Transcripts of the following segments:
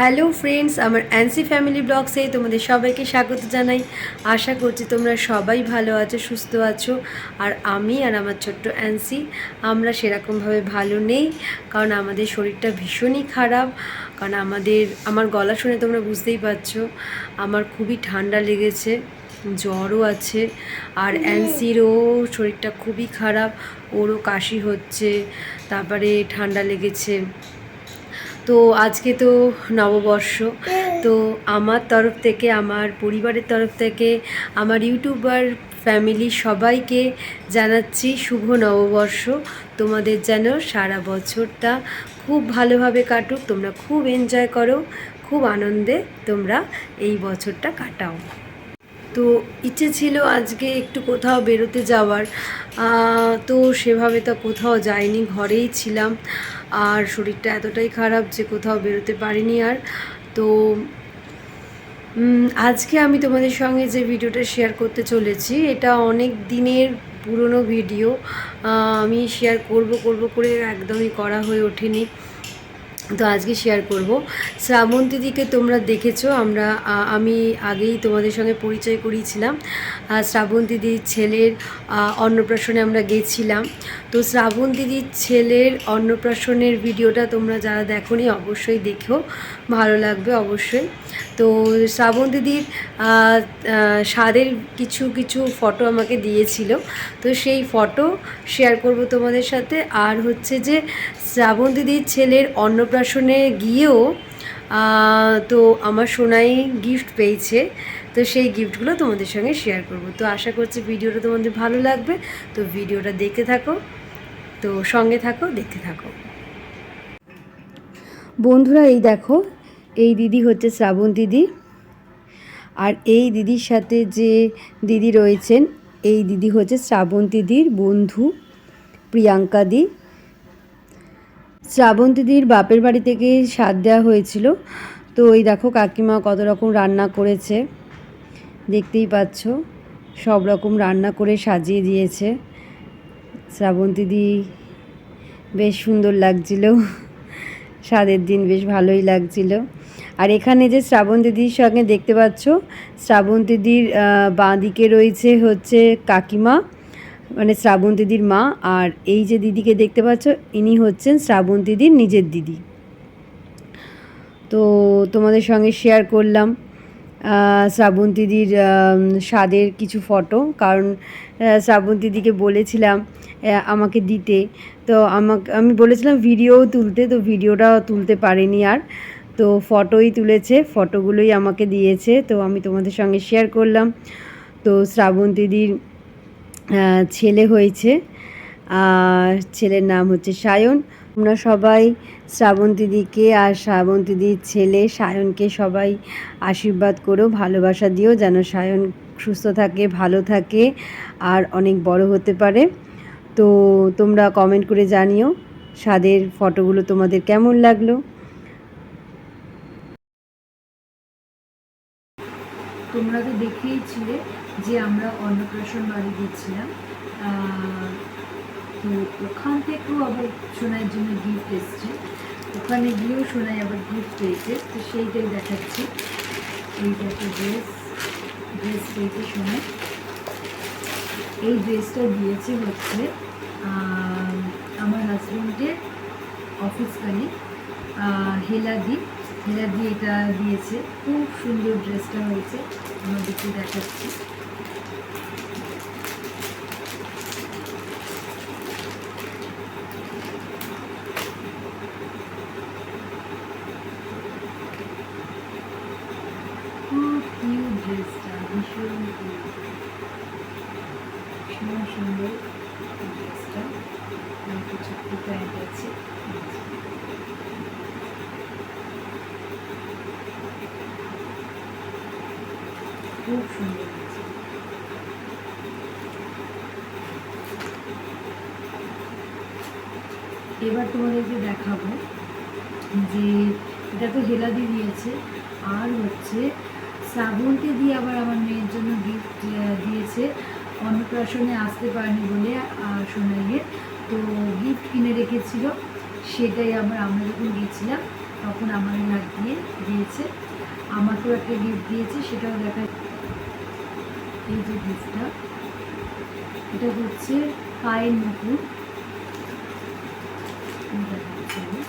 Hello friends, আমার অ্যান্সি family ব্লগসে তোমাদের সবাইকে স্বাগত জানাই। আশা করছি তোমরা সবাই ভালো আছো, সুস্থ আছো। আর আমি আর আমার ছোট্ট অ্যান্সি আমরা সেরকমভাবে ভালো নেই, কারণ আমাদের শরীরটা ভীষণই খারাপ। কারণ আমাদের, আমার গলা শুনে তোমরা বুঝতেই পারছ, আমার খুবই ঠান্ডা লেগেছে, জ্বরও আছে। আর অ্যান্সিরও শরীরটা খুবই খারাপ, ওরও কাশি হচ্ছে, তারপরে ঠান্ডা লেগেছে। তো আজকে তো নববর্ষ। তো আমার তরফ থেকে, আমার পরিবারের তরফ থেকে, আমার ইউটিউবার ফ্যামিলি সবাইকে জানাচ্ছি শুভ নববর্ষ। তোমাদের যেন সারা বছরটা খুব ভালোভাবে কাটুক, তোমরা খুব এনজয় করো, খুব আনন্দে তোমরা এই বছরটা কাটাও। তো ইচ্ছে ছিল আজকে একটু কোথাও বেরোতে যাওয়ার। তো সেভাবে তো কোথাও যাইনি, ঘরেই ছিলাম। আর শরীরটা এতটাই খারাপ যে কোথাও বেরোতে পারিনি আর। তো আজকে আমি তোমাদের সঙ্গে যে ভিডিওটা শেয়ার করতে চলেছি, এটা অনেক দিনের পুরনো ভিডিও। আমি শেয়ার করব করব করে একদমই করা হয়ে ওঠেনি। তো আজকে শেয়ার করব। শ্রাবন্তীদিকে তোমরা দেখেছ, আমরা আমি আগেই তোমাদের সঙ্গে পরিচয় করিয়েছিলাম। শ্রাবন্তীদির ছেলের অন্নপ্রাশনে আমরা গেছিলাম। তো শ্রাবন্তীদির ছেলের অন্নপ্রাশনের ভিডিওটা তোমরা যারা দেখোনি, অবশ্যই দেখো। ভালো লাগবে অবশ্যই। তো শ্রাবন্তীদির স্বাদের কিছু কিছু ফটো আমাকে দিয়েছিল। তো সেই ফটো শেয়ার করব তোমাদের সাথে। আর হচ্ছে যে শ্রাবন্তীদির ছেলের অন্নপ্রাশনে গিয়েও তো আমার সোনাই গিফট পেয়েছে। তো সেই গিফটগুলো তোমাদের সঙ্গে শেয়ার করব। তো আশা করছি ভিডিওটা তোমাদের ভালো লাগবে। তো ভিডিওটা দেখতে থাকো। তো সঙ্গে থাকো, দেখতে থাকো। বন্ধুরা, এই দেখো, এই দিদি হচ্ছে শ্রাবণ দিদি। আর এই দিদির সাথে যে দিদি রয়েছেন, এই দিদি হচ্ছে শ্রাবণ দিদির বন্ধু, প্রিয়াঙ্কা দি। শ্রাবন্তীদির বাপের বাড়ি থেকে স্বাদ দেওয়া হয়েছিল। তো এই দেখো কাকিমা কত রকম রান্না করেছে। দেখতেই পাচ্ছ, সব রকম রান্না করে সাজিয়ে দিয়েছে। শ্রাবন্তীদি বেশ সুন্দর লাগছিল। স্বাদের দিন বেশ ভালোই লাগছিল। আর এখানে যে শ্রাবণ দিদির সঙ্গে দেখতে পাচ্ছ শ্রাবণ দিদির বাঁ দিকে রয়েছে হচ্ছে কাকিমা। মানে শ্রাবণ দিদির মা আর এই যে দিদিকে দেখতে পাচ্ছ, ইনি হচ্ছেন শ্রাবণ দিদির নিজের দিদি। তো তোমাদের সঙ্গে শেয়ার করলাম শ্রাবণ দিদির স্বাদের কিছু ফটো কারণ শ্রাবণ দিদিকে বলেছিলাম আমাকে দিতে। তো আমাকে, আমি বলেছিলাম ভিডিও তুলতে, তো ভিডিওটা তুলতে পারিনি আর। তো ফটোই তুলেছে ফটোগুলোই আমাকে দিয়েছে। তো আমি তোমাদের সঙ্গে শেয়ার করলাম। তো শ্রাবণ দিদির ছেলে হয়েছে। আর ছেলের নাম হচ্ছে সায়ন। তোমরা সবাই শ্রাবন্তী দিকে আর শ্রাবন্তী দিদির ছেলে সায়নকে সবাই আশীর্বাদ করো, ভালোবাসা দিও যেন সায়ন সুস্থ থাকে, ভালো থাকে আর অনেক বড় হতে পারে। তো তোমরা কমেন্ট করে জানিও স্বাদের ফটোগুলো তোমাদের কেমন লাগল। তোমরা তো দেখেইছিলে যে আমরা অন্নপ্রাশন বাড়ি গিয়েছিলাম তো ওখান থেকেও আবার সোনাইয়ের জন্য গিফট এসছে। ওখানে গিয়েও সোনাই আবার গিফট পেয়েছে। তো সেইটাই দেখাচ্ছি। এইটা একটা ড্রেস ড্রেস পেয়েছে সোনাই। এই ড্রেসটা দিয়েছে হচ্ছে আমার হাজবেন্ডের অফিস কালিগ হেলাদি। হেলাদি এটা দিয়েছে। খুব সুন্দর ড্রেসটা হয়েছে। আমাদেরকে দেখাচ্ছি খুব খুব সুন্দর এবার তোমাদেরকে দেখাবো যে এটা তো হেলাদি দিয়েছে আর হচ্ছে শ্রাবণকে দিয়ে আবার আমার মেয়ের জন্য গিফট দিয়েছে। অন্নপ্রাশনে আসতে পারেনি বলে সোনাইয়ের তো গিফট কিনে রেখেছিল, সেটাই আবার আমরা যখন গিয়েছিলাম তখন আমার নাক দিয়ে দিয়েছে। আমাকেও একটা গিফট দিয়েছে, সেটাও দেখা এই যে গিফটটা এটা হচ্ছে পায়ের মুকুট এই দেখাচ্ছি আমি।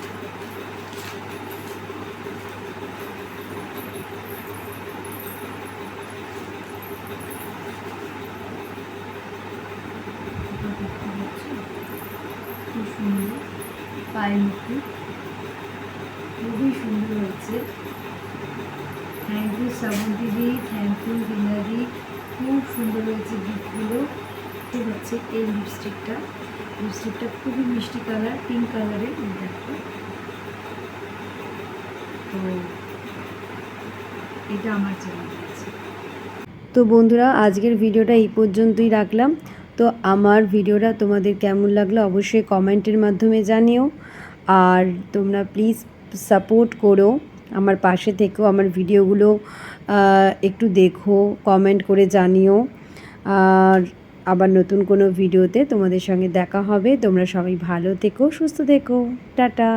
এটা দেখতে পাচ্ছ? খুব সুন্দর পায়ের মুকুট খুবই সুন্দর হয়েছে। থ্যাংক ইউ শ্রাবন্তীদি থ্যাংক ইউ রিনাদি খুব সুন্দর হয়েছে গিফটগুলো। ঠিক হচ্ছে এই লিপস্টিকটা লিপস্টিকটা খুবই মিষ্টি কালার পিঙ্ক কালারের দেখো। তো এটা আমার জন্য তো বন্ধুরা, আজকের ভিডিওটা এই পর্যন্তই রাখলাম। তো আমার ভিডিওটা তোমাদের কেমন লাগল অবশ্যই কমেন্টের মাধ্যমে জানিও। আর তোমরা প্লিজ সাপোর্ট করো। আমার পাশে থেকেও আমার ভিডিওগুলো একটু দেখো কমেন্ট করে জানিও। আর আবার নতুন কোনো ভিডিওতে তোমাদের সঙ্গে দেখা হবে। তোমরা সবাই ভালো থেকো, সুস্থ থেকো। টাটা।